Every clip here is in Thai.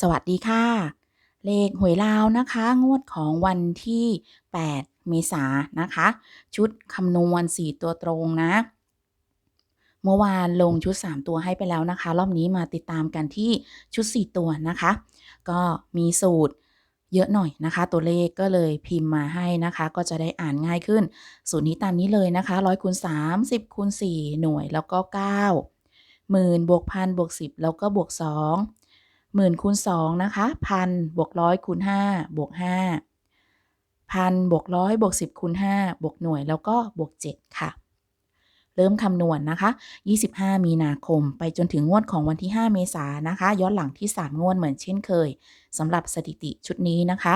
สวัสดีค่ะ เลขหวยลาวนะคะ งวดของวันที่ 8 เมษายนนะคะ ชุดคำนวณ 4 ตัวตรงนะ เมื่อวานลงชุด 3 ตัวให้ไปแล้วนะคะ รอบนี้มาติดตามกันที่ชุด 4 ตัวนะคะ ก็มีสูตรเยอะหน่อยนะคะ ตัวเลขก็เลยพิมพ์มาให้นะคะ ก็จะได้อ่านง่ายขึ้น สูตรนี้ตามนี้เลยนะคะร้อยคูณ3 10คูณ4หน่วยแล้วก็9หมื่นบวกพันบวก10แล้วก็บวก2 หมื่นคูณสองนะคะพันบวกร้อยคูณห้าบวกห้าพันบวกร้อยบวกสิบคูณห้าบวกหน่วยแล้วก็บวกเจ็ดค่ะ เริ่มคำนวณนนะคะ 25 มีนาคม ไปจนถึงงวดของวันที่ 5 เมษายนนะคะ ย้อนหลังที่ 3 งวดเหมือนเช่นเคยสำหรับสถิติชุดนี้นะคะ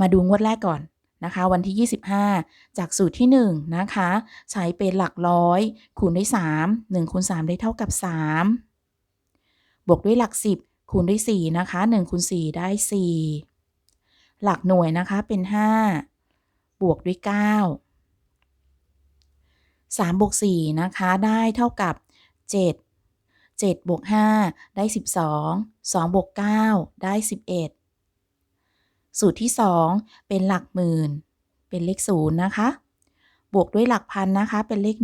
มาดูงวดแรกก่อนนะคะ วันที่ 25 จากสูตรที่ 1 นะคะ ใช้เป็นหลักร้อย คูณด้วย 3 1คูณ3ได้เท่ากับ 3 บวกด้วยหลัก 10 คูณด้วย 4 นะคะ1คูณ4 ได้ 4 หลักหน่วยนะคะเป็น 5 บวกด้วย 9 3บวก4นะคะได้เท่ากับ 7 7บวก5ได้ 12 2บวก9ได้ 11 สูตรที่ 2 เป็นหลักหมื่น เป็นเลข0นะคะ บวกด้วยหลักพันนะคะเป็นเลข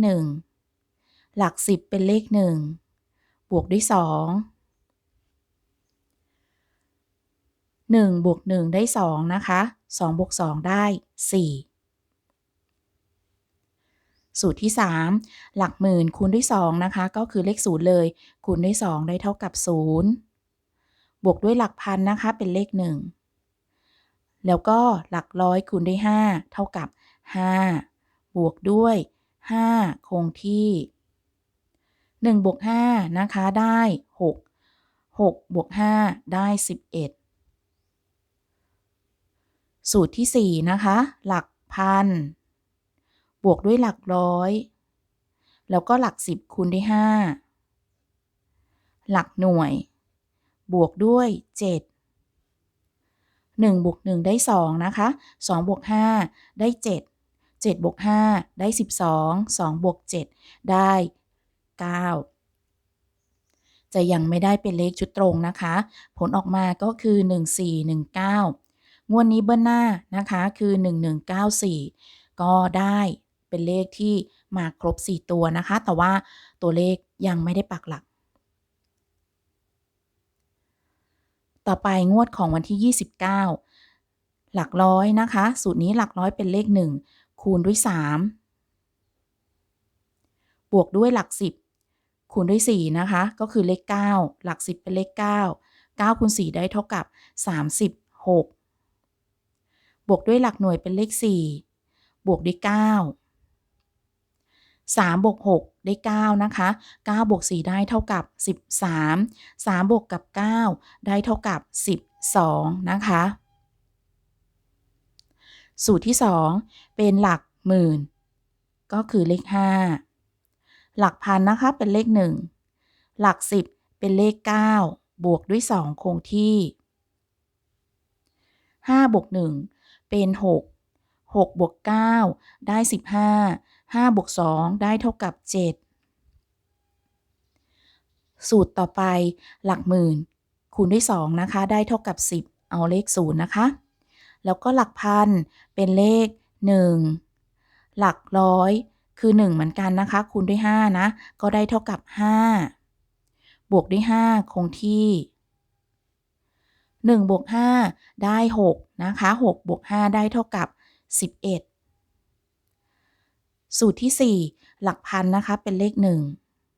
1 หลัก 10 เป็นเลข 1 บวกด้วย 2 1บวก1ได้ 2 นะคะ2บวก2 ได้ 4 สูตรที่ 3 หลักหมื่นคูณด้วย2นะคะ ก็คือเลข0เลย คูณด้วย 2 ได้เท่ากับ 0 บวกด้วยหลักพันนะคะ เป็นเลข 1 แล้วก็หลักร้อยคูณด้วย 5 เท่ากับ 5 บวกด้วย 5 คงที่ 1 บวก5นะคะ ได้ 6 6 บวก 5 ได้ 11 สูตรที่ 4 นะคะ หลักพัน บวกด้วยหลักร้อย แล้วก็หลัก 10 คูณด้วย 5 หลักหน่วย บวกด้วย 7 1บวก1ได้ 2 นะคะ2บวก5ได้ 7 7บวก5ได้ 12 2บวก7ได้ 9 จะยังไม่ได้เป็นเลขชุดตรงนะคะ ผลออกมาก็คือ 1419 งวดนี้เบิ้ลหน้านะคะคือ 1194 ก็ได้เป็นเลขที่มาครบ 4 ตัวนะคะ แต่ว่าตัวเลขยังไม่ได้ปักหลัก ต่อไปงวดของวันที่ 29 หลักร้อยนะคะ สูตรนี้หลักร้อยเป็นเลข 1 คูณด้วย 3 บวกด้วยหลัก 10 คูณด้วย 4 นะคะ ก็คือเลข 9 หลัก 10 เป็นเลข 9 9คูณ4ได้เท่ากับ 36 บวกด้วยหลักหน่วยเป็นเลข 4 บวกด้วย 9 3บวก6ได้ 9 นะคะ9บวก4ได้เท่ากับ 13 3บวกกับ 9 ได้เท่ากับ 12 นะคะ สูตรที่ 2 เป็นหลักหมื่น ก็คือเลข 5 หลักพันนะคะเป็นเลข 1 หลัก 10 เป็นเลข 9 บวกด้วย 2 คงที่5บวก1 เป็น 6 6บวก9ได้ 15 5บวก2ได้เท่ากับ 7 สูตรต่อไปหลักหมื่น คูณด้วย 2 นะคะ ได้เท่ากับ 10 เอาเลข 0 นะคะ แล้วก็หลักพันเป็นเลข 1 หลักร้อยคือ 1 เหมือนกันนะคะ คูณด้วย 5 นะ ก็ได้เท่ากับ 5 บวกด้วย 5 คงที่ 1บวก5ได้ 6 นะคะ6บวก5ได้เท่ากับ 11 สูตรที่ 4 หลักพันนะคะเป็นเลข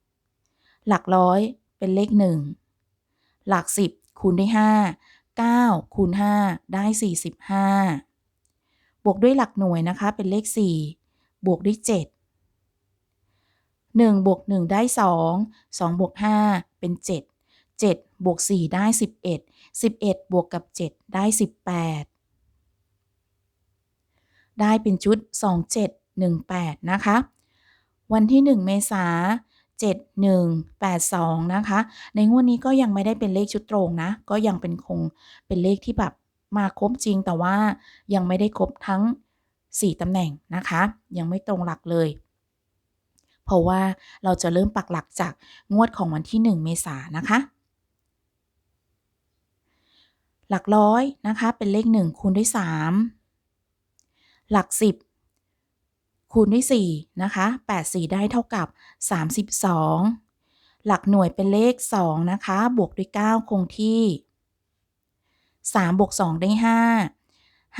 1 หลักร้อยเป็นเลข 1 หลัก 10 คูณด้วย5 9คูณ5ได้ 45 บวกด้วยหลักหน่วยนะคะเป็นเลข 4 บวกด้วย 7 1บวก1ได้ 2 2บวก5เป็น 7 7 บวก 4 ได้ 11 11 บวกกับ 7 ได้ 18 ได้เป็นชุด 2718 นะคะ วันที่ 1 เมษา7182 นะคะ ในงวดนี้ก็ยังไม่ได้เป็นเลขชุดตรงนะ ก็ยังเป็นคงเป็นเลขที่แบบมาครบจริงแต่ว่ายังไม่ได้ครบทั้ง 4ตำแหน่งนะคะ ยังไม่ตรงหลักเลย เพราะว่าเราจะเริ่มปักหลักจากงวดของวันที่ 1 เมษานะคะ หลักร้อยนะคะ เป็นเลข 1 คูณด้วย 3 หลัก 10 คูณด้วย4นะคะ8 4 ได้เท่ากับ 32 หลักหน่วยเป็นเลข 2 นะคะ บวกด้วย 9 คงที่ 3 บวก 2 ได้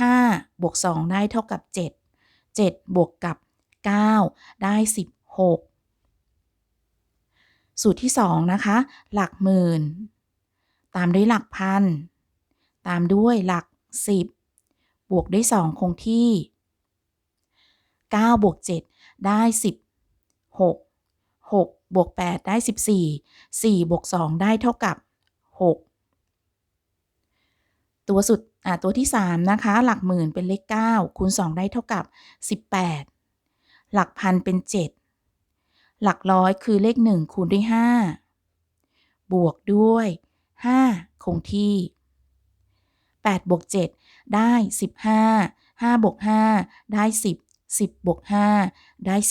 5 5 บวก 2 ได้เท่ากับ 7 7 บวกกับ 9 ได้ 16สูตรที่ 2 นะคะ หลักหมื่น ตามด้วยหลักพัน ตามด้วยหลัก 10 บวกด้วย 2 คงที่ 9 บวก 7 ได้16 6 บวก 8 ได้ 14 4 บวก 2 ได้เท่ากับ 6 ตัวสุดตัวที่ 3 นะคะ หลักหมื่นเป็นเลข 9 คูณ 2 ได้เท่ากับ 18 หลักพันเป็น 7 หลักร้อยคือเลข 1 คูณด้วย 5 บวกด้วย 5 คงที่ 8บวก7ได้ 15 5บวก5ได้ 10 10บวก5ได้ 15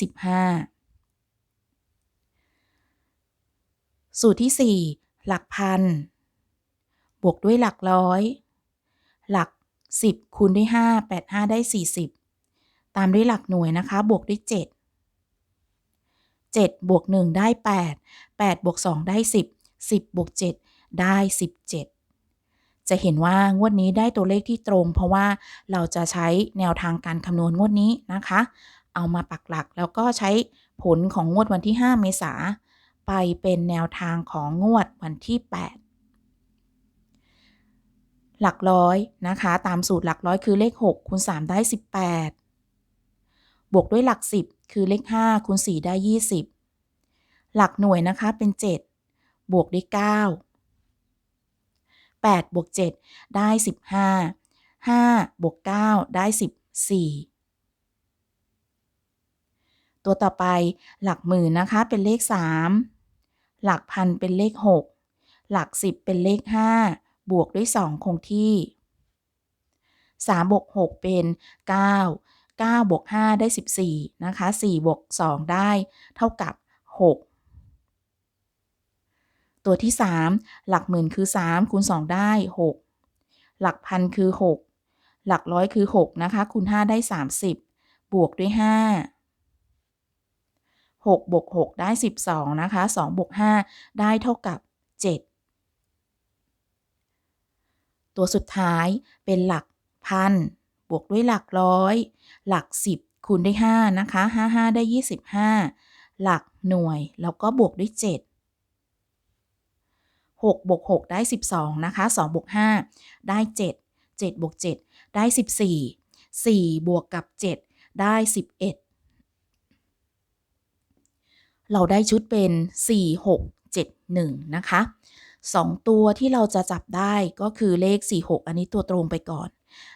สูตรที่ 4 หลักพัน บวกด้วยหลักร้อย หลัก 10 คูณด้วย 5 8 5 ได้ 40 ตามด้วยหลักหน่วยนะคะ บวกด้วย 7 7บวก1ได้ 8 8บวก2ได้ 10 10บวก7ได้ 17 จะเห็นว่างวดนี้ได้ตัวเลขที่ตรง เพราะว่าเราจะใช้แนวทางการคำนวณงวดนี้นะคะ เอามาปักหลักแล้วก็ใช้ผลของงวดวันที่ 5 เมษาไปเป็นแนวทางของงวดวันที่ 8 หลักร้อยนะคะ ตามสูตรหลักร้อยคือเลข 6คูณ3ได้ 18 บวกด้วยหลัก 10 คือเลข5คูณ4ได้ 20 หลักหน่วยนะคะเป็น 7 บวกด้วย 9 8บวก7ได้ 15 5บวก9ได้ 14 ตัวต่อไปหลักหมื่นนะคะเป็นเลข 3 หลักพันเป็นเลข 6 หลัก 10 เป็นเลข 5 บวกด้วย 2 คงที่ 3 บวก 6 เป็น 9 9 บวก 5 ได้ 14 นะคะ 4 บวก 2 ได้ เท่ากับ 6 ตัวที่ 3 หลักหมื่นคือ 3 คูณ 2 ได้ 6 หลักพันคือ 6 หลักร้อยคือ 6 นะคะ คูณ 5 ได้ 30 บวกด้วย 5 6บวก6ได้ 12 นะคะ2บวก5ได้เท่ากับ 7 ตัวสุดท้ายเป็นหลักพันบวกด้วยหลักร้อย หลัก 10 คูณด้วย 5 นะคะ 5 5 ได้ 25 หลักหน่วย แล้วก็บวกด้วย 7 6บวก6ได้ 12 นะคะ2บวก5ได้ 7 7บวก7ได้ 14 4 บวกกับ 7 ได้ 11 เราได้ชุดเป็น 4 6 7 1 นะคะ 2 ตัวที่เราจะจับได้ก็คือเลข 4 6 อันนี้ตัวตรงไปก่อน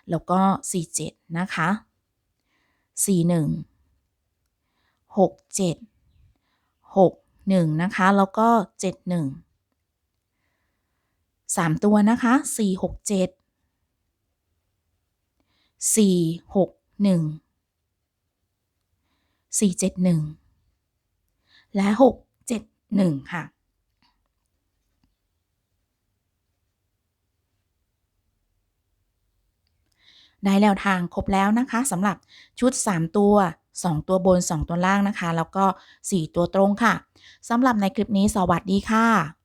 แล้วก็ 4 7 นะคะ 4 1 6 7 6 1 นะคะ แล้วก็ 7 1 3ตัวนะคะ4 6 7 4 6 1 4 7 1และ6 7 1ค่ะได้แล้วทางครบแล้วนะคะสำหรับชุด 3 ตัว 2 ตัวบน 2 ตัวล่างนะคะ แล้วก็ 4 ตัวตรงค่ะสำหรับในคลิปนี้สวัสดีค่ะ